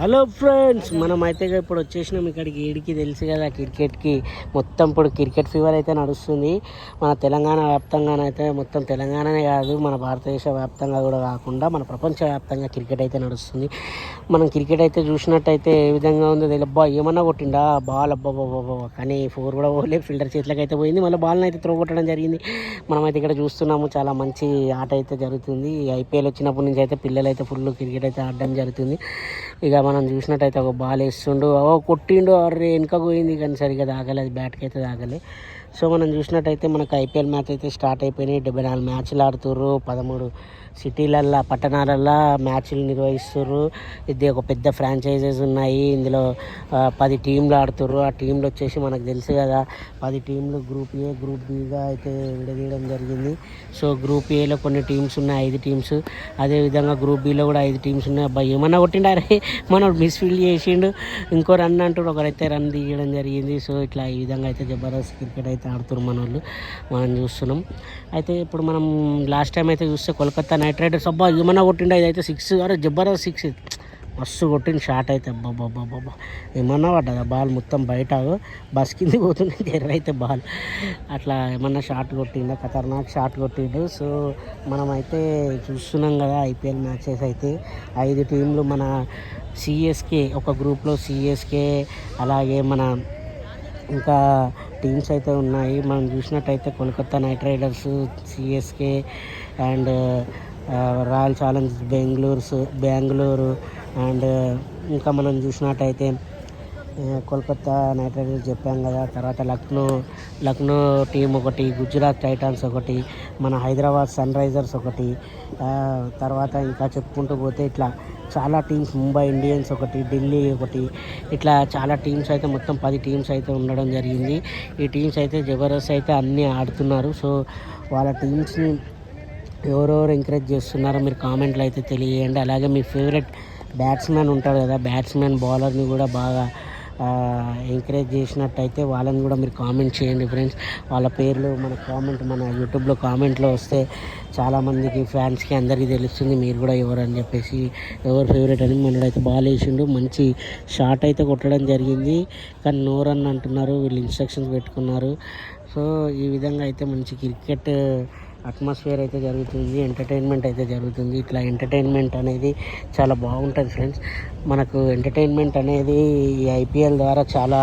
Hello friends మనం అయితే ఇప్పుడు వచ్చేసినాం. ఇక్కడికి ఏడికి తెలుసు కదా క్రికెట్కి. మొత్తం ఇప్పుడు క్రికెట్ ఫీవర్ అయితే నడుస్తుంది. మన తెలంగాణ వ్యాప్తంగానైతే మొత్తం తెలంగాణనే కాదు మన భారతదేశ వ్యాప్తంగా కూడా కాకుండా మన ప్రపంచ వ్యాప్తంగా క్రికెట్ అయితే నడుస్తుంది. మనం క్రికెట్ అయితే చూసినట్టయితే ఏ విధంగా ఉందో తెలియబ్బా అబ్బా ఏమన్నా కొట్టిండా? బాల్ అబ్బా కానీ ఫోర్ కూడా పోలే ఫీల్డర్ చేతిలోకి అయితే పోయింది. మళ్ళీ బాల్ని అయితే త్రో కొట్టడం జరిగింది. మనమైతే ఇక్కడ చూస్తున్నాము చాలా మంచి ఆట అయితే జరుగుతుంది. ఐపీఎల్ వచ్చినప్పటి నుంచి అయితే పిల్లలు అయితే ఫుల్ క్రికెట్ అయితే ఆడడం జరుగుతుంది. ఇక మనం చూసినట్టయితే ఒక బాల్ వేస్తుండు. ఓ కొట్టిండు. అర్రే వెనుక పోయింది కానీ సరిగ్గా తాగలే అది బ్యాట్కి అయితే తాగలే. సో మనం చూసినట్టయితే మనకు ఐపీఎల్ మ్యాచ్ అయితే స్టార్ట్ అయిపోయినాయి. డెబ్బై నాలుగు మ్యాచ్లు ఆడుతుర్రు. పదమూడు సిటీలల్లో పట్టణాలల్లో మ్యాచ్లు నిర్వహిస్తుర్రు. ఇది ఒక పెద్ద ఫ్రాంచైజెస్ ఉన్నాయి. ఇందులో పది టీంలు ఆడుతుర్రు. ఆ టీంలు వచ్చేసి మనకు తెలుసు కదా. పది టీంలు గ్రూప్ ఏ గ్రూప్ బిగా అయితే విడదీయడం జరిగింది. సో గ్రూప్ ఏలో కొన్ని టీమ్స్ ఉన్నాయి. ఐదు టీమ్స్. అదేవిధంగా గ్రూప్ బిలో కూడా ఐదు టీమ్స్ ఉన్నాయి. అబ్బాయి ఏమన్నా కొట్టిండారే మనం మిస్ఫీల్డ్ చేసిండు. ఇంకో రన్ అంటాడు. ఒకరైతే రన్ తీయడం జరిగింది. సో ఇట్లా ఈ విధంగా అయితే జబర్దస్త్ క్రికెట్ అయితే ఆడుతున్నారు మన వాళ్ళు మనం చూస్తున్నాం. అయితే ఇప్పుడు మనం లాస్ట్ టైం అయితే చూస్తే కోల్కతా నైట్ నైట్ రైడర్స్ అబ్బా ఏమన్నా కొట్టిండు? ఇదైతే సిక్స్ అరే జబర్దస్త్ సిక్స్ మస్తు కొట్టిన షాట్ అయితే. అబ్బా బాబా ఏమన్నా పడ్డదా బాల్ మొత్తం బయట? బస్ కింద పోతుంది ఎర్ర అయితే బాల్. అట్లా ఏమన్నా షాట్ కొట్టిందా ఖతర్నాక్ షాట్ కొట్టిండు. సో మనమైతే చూస్తున్నాం కదా ఐపీఎల్ మ్యాచెస్ అయితే. ఐదు టీంలు మన సిఎస్కే ఒక గ్రూప్లో సిఎస్కే అలాగే మన ఇంకా టీమ్స్ అయితే ఉన్నాయి. మనం చూసినట్టయితే Kolkata Knight Riders CSK and Royal Challenge బెంగళూరుస్ Bengaluru and ఇంకా మనం చూసినట్టయితే కోల్కత్తా కోల్కతా నైట్ రైడర్స్ చెప్పాం కదా తర్వాత లక్నో లక్నో టీం ఒకటి గుజరాత్ టైటాన్స్ ఒకటి మన హైదరాబాద్ సన్ రైజర్స్ ఒకటి తర్వాత ఇంకా చెప్పుకుంటూ పోతే ఇట్లా చాలా టీమ్స్ ముంబై ఇండియన్స్ ఒకటి ఢిల్లీ ఒకటి ఇట్లా చాలా టీమ్స్ అయితే మొత్తం పది టీమ్స్ అయితే ఉండడం జరిగింది. ఈ టీమ్స్ అయితే జబర్దస్త్ అయితే అన్నీ ఆడుతున్నారు. సో వాళ్ళ టీమ్స్ని ఎవరెవరు ఎంకరేజ్ చేస్తున్నారో మీరు కామెంట్లు అయితే తెలియజేయండి. అలాగే మీ ఫేవరెట్ బ్యాట్స్మెన్ ఉంటారు కదా బ్యాట్స్మెన్ బౌలర్ని కూడా బాగా ఎంకరేజ్ చేసినట్టయితే వాళ్ళని కూడా మీరు కామెంట్ చేయండి ఫ్రెండ్స్ వాళ్ళ పేర్లు మన కామెంట్ మన యూట్యూబ్లో కామెంట్లో వస్తే చాలామందికి ఫ్యాన్స్కి అందరికీ తెలుస్తుంది మీరు కూడా ఎవరు అని చెప్పేసి. ఎవరు ఫేవరెట్ అని మనడైతే బాల్ వేసిండు. మంచి షాట్ అయితే కొట్టడం జరిగింది. కానీ నో రన్ అంటున్నారు. వీళ్ళు ఇన్స్ట్రక్షన్స్ పెట్టుకున్నారు. సో ఈ విధంగా అయితే మంచి క్రికెట్ అట్మాస్ఫియర్ అయితే జరుగుతుంది ఎంటర్టైన్మెంట్ అయితే జరుగుతుంది. ఇట్లా ఎంటర్టైన్మెంట్ అనేది చాలా బాగుంటుంది ఫ్రెండ్స్. మనకు ఎంటర్టైన్మెంట్ అనేది ఈ ఐపీఎల్ ద్వారా చాలా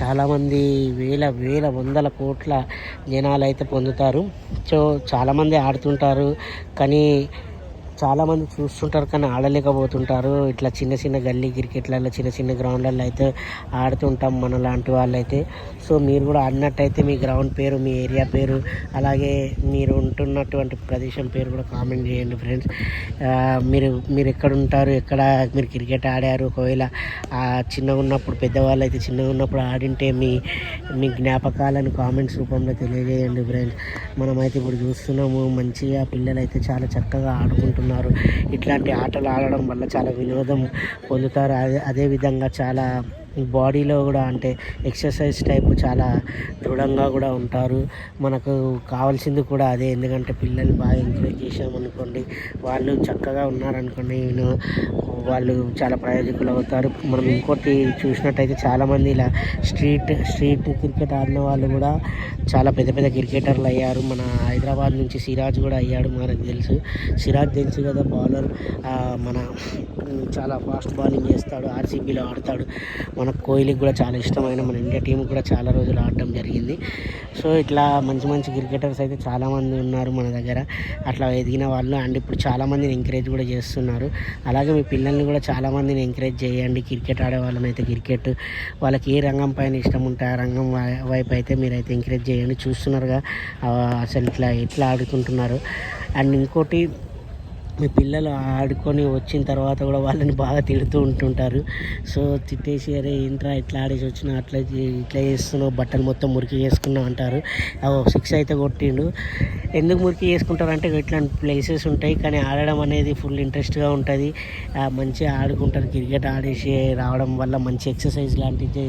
చాలామంది వేల వేల వందల కోట్ల జనాలు అయితే పొందుతారు. సో చాలామంది ఆడుతుంటారు. కానీ చాలామంది చూస్తుంటారు కానీ ఆడలేకపోతుంటారు. ఇట్లా చిన్న చిన్న గల్లీ క్రికెట్లలో చిన్న చిన్న గ్రౌండ్లలో అయితే ఆడుతుంటాం మన లాంటి వాళ్ళైతే. సో మీరు కూడా ఆడినట్టయితే మీ గ్రౌండ్ పేరు మీ ఏరియా పేరు అలాగే మీరు ఉంటున్నటువంటి ప్రదేశం పేరు కూడా కామెంట్ చేయండి ఫ్రెండ్స్. మీరు మీరు ఎక్కడ ఉంటారు ఎక్కడ మీరు క్రికెట్ ఆడారు? ఒకవేళ చిన్నగా ఉన్నప్పుడు పెద్దవాళ్ళు అయితే చిన్నగా ఉన్నప్పుడు ఆడింటే మీ మీ జ్ఞాపకాలను కామెంట్స్ రూపంలో తెలియజేయండి ఫ్రెండ్స్. మనమైతే ఇప్పుడు చూస్తున్నాము మంచిగా పిల్లలు అయితే చాలా చక్కగా ఆడుకుంటున్నారు. ఇట్లాంటి ఆటలు ఆడడం వల్ల చాలా వినోదం పొందుతారు. అదే అదేవిధంగా చాలా బాడీలో కూడా అంటే ఎక్సర్సైజ్ టైప్ చాలా దృఢంగా కూడా ఉంటారు. మనకు కావాల్సింది కూడా అదే. ఎందుకంటే పిల్లల్ని బాగా ఎంకరేజ్ చేసామనుకోండి వాళ్ళు చక్కగా ఉన్నారనుకోండి నేను వాళ్ళు చాలా ప్రయోజకులు అవుతారు. మనం ఇంకోటి చూసినట్టయితే చాలామంది ఇలా స్ట్రీట్ స్ట్రీట్ క్రికెట్ ఆడిన వాళ్ళు కూడా చాలా పెద్ద పెద్ద క్రికెటర్లు అయ్యారు. మన హైదరాబాద్ నుంచి సిరాజ్ కూడా అయ్యాడు మనకు తెలుసు. సిరాజ్ తెలుసు కదా బౌలర్. మన చాలా ఫాస్ట్ బౌలింగ్ చేస్తాడు ఆర్సీబీలో ఆడతాడు. మన కోహ్లీకి కూడా చాలా ఇష్టమైన మన ఇండియా టీం కూడా చాలా రోజులు ఆడడం జరిగింది. సో ఇట్లా మంచి మంచి క్రికెటర్స్ అయితే చాలామంది ఉన్నారు మన దగ్గర. అట్లా ఎదిగిన వాళ్ళు అండ్ ఇప్పుడు చాలామందిని ఎంకరేజ్ కూడా చేస్తున్నారు. అలాగే మీ పిల్లల్ని కూడా చాలామందిని ఎంకరేజ్ చేయండి. క్రికెట్ ఆడే వాళ్ళని అయితే క్రికెట్ వాళ్ళకి ఏ రంగం పైన ఇష్టం ఉంటే ఆ రంగం వై- వైపు అయితే మీరైతే ఎంకరేజ్ చేయండి. చూస్తున్నారుగా అసలు ఇట్లా ఎట్లా ఆడుకుంటున్నారు? అండ్ ఇంకోటి మీ పిల్లలు ఆడుకొని వచ్చిన తర్వాత కూడా వాళ్ళని బాగా తిడుతూ ఉంటుంటారు. సో తిట్టేసి అరే ఏంట్రా ఇట్లా ఆడేసి వచ్చినా అట్లా ఇట్లా చేస్తున్నావు? బట్టలు మొత్తం మురికి చేసుకున్నావు అంటారు. సిక్స్ అయితే కొట్టిండు. ఎందుకు మురికి చేసుకుంటారు? అంటే ఇట్లాంటి ప్లేసెస్ ఉంటాయి. కానీ ఆడడం అనేది ఫుల్ ఇంట్రెస్ట్గా ఉంటుంది. మంచిగా ఆడుకుంటారు. క్రికెట్ ఆడేసి రావడం వల్ల మంచి ఎక్సర్సైజ్ లాంటిది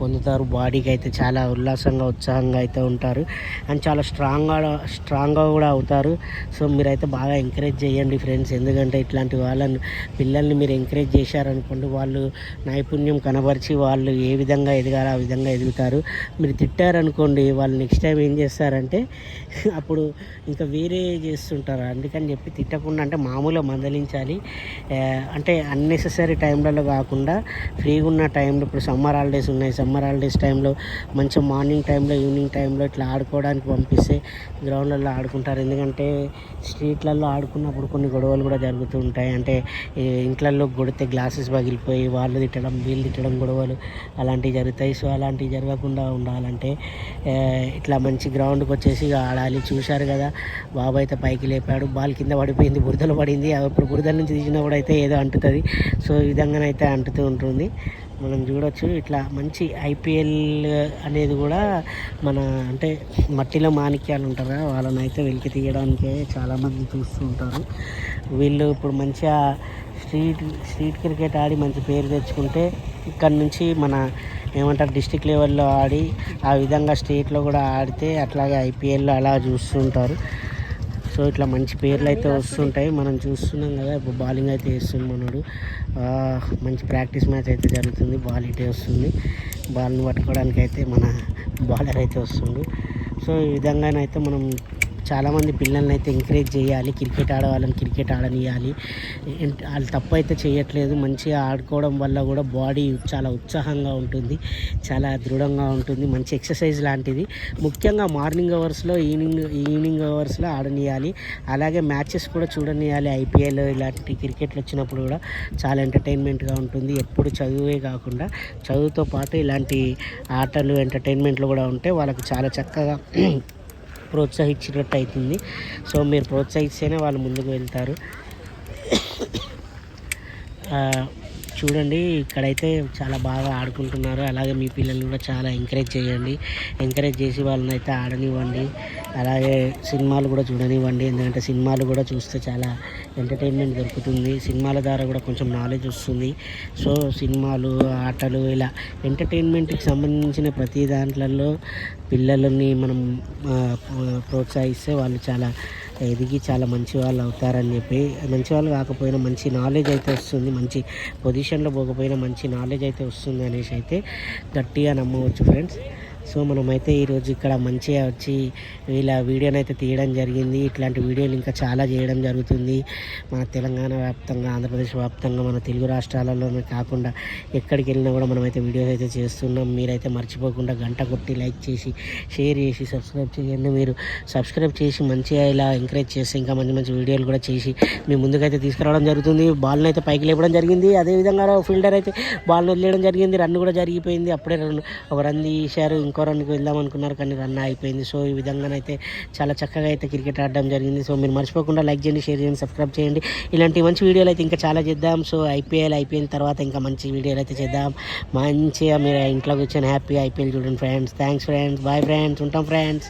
పొందుతారు. బాడీకి అయితే చాలా ఉల్లాసంగా ఉత్సాహంగా అయితే ఉంటారు. అండ్ చాలా స్ట్రాంగ్గా స్ట్రాంగ్గా కూడా అవుతారు. సో మీరైతే బాగా ఎంకరేజ్ చేయండి ఫ్రెండ్స్ ఫ్రెండ్స్ ఎందుకంటే ఇట్లాంటి వాళ్ళని పిల్లల్ని మీరు ఎంకరేజ్ చేశారనుకోండి వాళ్ళు నైపుణ్యం కనబరిచి వాళ్ళు ఏ విధంగా ఎదగాలో ఆ విధంగా ఎదుగుతారు. మీరు తిట్టారనుకోండి వాళ్ళు నెక్స్ట్ టైం ఏం చేస్తారంటే అప్పుడు ఇంకా వేరే చేస్తుంటారు. అందుకని చెప్పి తిట్టకుండా అంటే మామూలుగా మందలించాలి. అంటే అన్నెసెసరీ టైంలలో కాకుండా ఫ్రీగా ఉన్న టైంలో ఇప్పుడు సమ్మర్ హాలిడేస్ ఉన్నాయి. సమ్మర్ హాలిడేస్ టైంలో మంచిగా మార్నింగ్ టైంలో ఈవినింగ్ టైంలో ఇట్లా ఆడుకోవడానికి పంపిస్తే గ్రౌండ్లలో ఆడుకుంటారు. ఎందుకంటే స్ట్రీట్లలో ఆడుకున్నప్పుడు కొన్ని గొడవలు కూడా జరుగుతూ ఉంటాయి. అంటే ఇంట్లలో కొడితే గ్లాసెస్ పగిలిపోయి వాళ్ళు తిట్టడం వీళ్ళు తిట్టడం గొడవలు అలాంటివి జరుగుతాయి. సో అలాంటివి జరగకుండా ఉండాలంటే ఇట్లా మంచి గ్రౌండ్కి వచ్చేసి ఇక ఆడాలి. చూశారు కదా బాబు అయితే పైకి లేపాడు. బాల్ కింద పడిపోయింది బురదలో పడింది. అప్పుడు బురద నుంచి తీసినప్పుడు అయితే ఏదో అంటుతుంది. సో ఈ విధంగానైతే అంటుతూ ఉంటుంది. మనం చూడొచ్చు. ఇట్లా మంచి ఐపీఎల్ అనేది కూడా మన అంటే మట్టిలో మాణిక్యాలు ఉంటారు వాళ్ళని అయితే వెలికి తీయడానికే చాలామంది చూస్తూ ఉంటారు. వీళ్ళు ఇప్పుడు మంచిగా స్ట్రీట్ స్ట్రీట్ క్రికెట్ ఆడి మంచి పేరు తెచ్చుకుంటే ఇక్కడ నుంచి మన ఏమంటారు డిస్టిక్ లెవెల్లో ఆడి ఆ విధంగా స్టేట్లో కూడా ఆడితే అట్లాగే ఐపీఎల్లో అలా చూస్తుంటారు సో ఇట్లా మంచి పేర్లు అయితే వస్తుంటాయి. మనం చూస్తున్నాం కదా ఇప్పుడు బౌలింగ్ అయితే వేస్తుంది మనోడు. మంచి ప్రాక్టీస్ మ్యాచ్ అయితే జరుగుతుంది. బాల్ ఇటే వస్తుంది. బాల్ని పట్టుకోవడానికి అయితే మన బౌలర్ అయితే వస్తుండు. సో ఈ విధంగానైతే మనం చాలామంది పిల్లల్ని అయితే ఎంకరేజ్ చేయాలి. క్రికెట్ ఆడవాళ్ళని క్రికెట్ ఆడనియాలి వాళ్ళు తప్పు అయితే చేయట్లేదు. మంచిగా ఆడుకోవడం వల్ల కూడా బాడీ చాలా ఉత్సాహంగా ఉంటుంది. చాలా దృఢంగా ఉంటుంది. మంచి ఎక్సర్సైజ్ లాంటిది. ముఖ్యంగా మార్నింగ్ అవర్స్లో ఈవినింగ్ ఈవినింగ్ అవర్స్లో ఆడనియాలి అలాగే మ్యాచెస్ కూడా చూడనియాలి ఐపీఎల్ ఇలాంటి క్రికెట్లు వచ్చినప్పుడు కూడా చాలా ఎంటర్టైన్మెంట్గా ఉంటుంది. ఎప్పుడు చదువే కాకుండా చదువుతో పాటు ఇలాంటి ఆటలు ఎంటర్టైన్మెంట్లు కూడా ఉంటే వాళ్ళకి చాలా చక్కగా ప్రోత్సహించినట్టు అవుతుంది సో మీరు ప్రోత్సహిస్తేనే వాళ్ళు ముందుకు వెళ్తారు. చూడండి ఇక్కడైతే చాలా బాగా ఆడుకుంటున్నారు. అలాగే మీ పిల్లల్ని కూడా చాలా ఎంకరేజ్ చేయండి. ఎంకరేజ్ చేసి వాళ్ళని అయితే ఆడనివ్వండి. అలాగే సినిమాలు కూడా చూడనివ్వండి. ఎందుకంటే సినిమాలు కూడా చూస్తే చాలా ఎంటర్టైన్మెంట్ దొరుకుతుంది. సినిమాల ద్వారా కూడా కొంచెం నాలెడ్జ్ వస్తుంది. సో సినిమాలు ఆటలు ఇలా ఎంటర్టైన్మెంట్కి సంబంధించిన ప్రతి దాంట్లలో పిల్లలని మనం ప్రోత్సహిస్తే వాళ్ళు చాలా ఎదిగి చాలా మంచి వాళ్ళు అవుతారని చెప్పి మంచి వాళ్ళు కాకపోయినా మంచి నాలెడ్జ్ అయితే వస్తుంది మంచి పొజిషన్లో పోకపోయినా మంచి నాలెడ్జ్ అయితే వస్తుంది అనేసి అయితే గట్టిగా నమ్మవచ్చు ఫ్రెండ్స్ సో మనమైతే ఈరోజు ఇక్కడ మంచిగా వచ్చి ఇలా వీడియోని అయితే తీయడం జరిగింది. ఇట్లాంటి వీడియోలు ఇంకా చాలా చేయడం జరుగుతుంది. మన తెలంగాణ వ్యాప్తంగా ఆంధ్రప్రదేశ్ వ్యాప్తంగా మన తెలుగు రాష్ట్రాలలోనే కాకుండా ఎక్కడికి వెళ్ళినా కూడా మనమైతే వీడియోస్ అయితే చేస్తున్నాం. మీరైతే మర్చిపోకుండా గంట కొట్టి లైక్ చేసి షేర్ చేసి సబ్స్క్రైబ్ చేయండి. మీరు సబ్స్క్రైబ్ చేసి మంచిగా ఇలా ఎంకరేజ్ చేస్తే ఇంకా మంచి మంచి వీడియోలు కూడా చేసి మీ ముందుకైతే తీసుకురావడం జరుగుతుంది. బాల్ని అయితే పైకి లేపడం జరిగింది. అదేవిధంగా ఫీల్డర్ అయితే బాల్ని వదిలేయడం జరిగింది. రన్ కూడా జరిగిపోయింది. అప్పుడే రన్ ఒక రన్ తీశారు. ఇంకో రన్కి వెళ్దాం అనుకున్నారు కానీ రన్ అయిపోయింది. సో ఈ విధంగానైతే చాలా చక్కగా అయితే క్రికెట్ ఆడడం జరిగింది. సో మీరు మర్చిపోకుండా లైక్ చేయండి షేర్ చేయండి సబ్స్క్రైబ్ చేయండి. ఇలాంటి మంచి వీడియోలు అయితే ఇంకా చాలా చేద్దాం. సో ఐపీఎల్ అయిపోయిన తర్వాత ఇంకా మంచి వీడియోలు అయితే చేద్దాం. మంచిగా మీరు ఇంట్లో కూర్చొని హ్యాపీ ఐపీఎల్ చూడండి friends thanks friends bye friends ఉంటాం ఫ్రెండ్స్